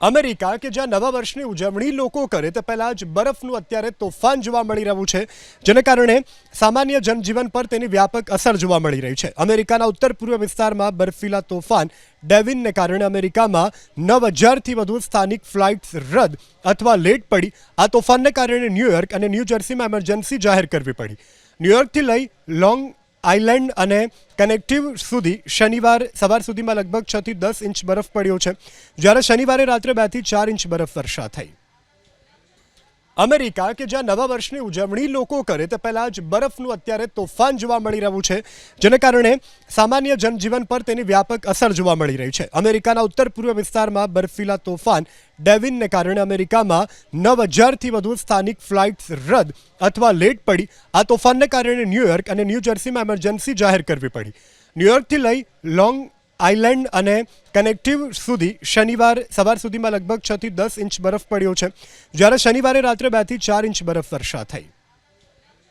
America કે જ્યાં નવા વર્ષની ઉજવણી લોકો કરે તે પહેલાં જ બરફનું અત્યારે તોફાન જોવા મળી રહ્યું છે, જેને કારણે સામાન્ય જનજીવન પર તેની વ્યાપક અસર જોવા મળી રહી છે. અમેરિકાના ઉત્તર પૂર્વ વિસ્તારમાં બરફીલા તોફાન ડેવિનને કારણે અમેરિકામાં નવ હજારથી વધુ સ્થાનિક ફ્લાઇટ્સ રદ અથવા લેટ પડી. આ તોફાનને કારણે ન્યૂયોર્ક અને ન્યૂ જર્સીમાં એમરજન્સી જાહેર કરવી પડી. ન્યૂયોર્કથી લઈ લોંગ આઇલેન્ડ અને કનેક્ટિવ સુધી શનિવાર, સવાર સુધીમાં લગભગ છથી દસ ઇંચ બરફ પડ્યો છે. જ્યારે શનિવારે રાત્રે બેથી ચાર ઇંચ બરફ વર્ષા થઈ. અમેરિકા કે જ્યાં નવા વર્ષની ઉજવણી લોકો કરે તે પહેલાં જ બરફનું અત્યારે તોફાન જોવા મળી રહ્યું છે, જેને કારણે સામાન્ય જનજીવન પર તેની વ્યાપક અસર જોવા મળી રહી છે. અમેરિકાના ઉત્તર પૂર્વ વિસ્તારમાં બર્ફીલા તોફાન ડેવિનને કારણે અમેરિકામાં નવ હજારથી વધુ સ્થાનિક ફ્લાઇટ્સ રદ અથવા લેટ પડી. આ તોફાનને કારણે ન્યૂયોર્ક અને ન્યૂ જર્સીમાં એમરજન્સી જાહેર કરવી પડી. ન્યૂયોર્કથી લઈ લોંગ આઇલેન્ડ અને કનેક્ટિવ સુધી શનિવાર સવાર સુધીમાં લગભગ છથી દસ ઇંચ બરફ પડ્યો છે. જ્યારે શનિવારે રાત્રે બેથી ચાર ઇંચ બરફ વર્ષા થઈ.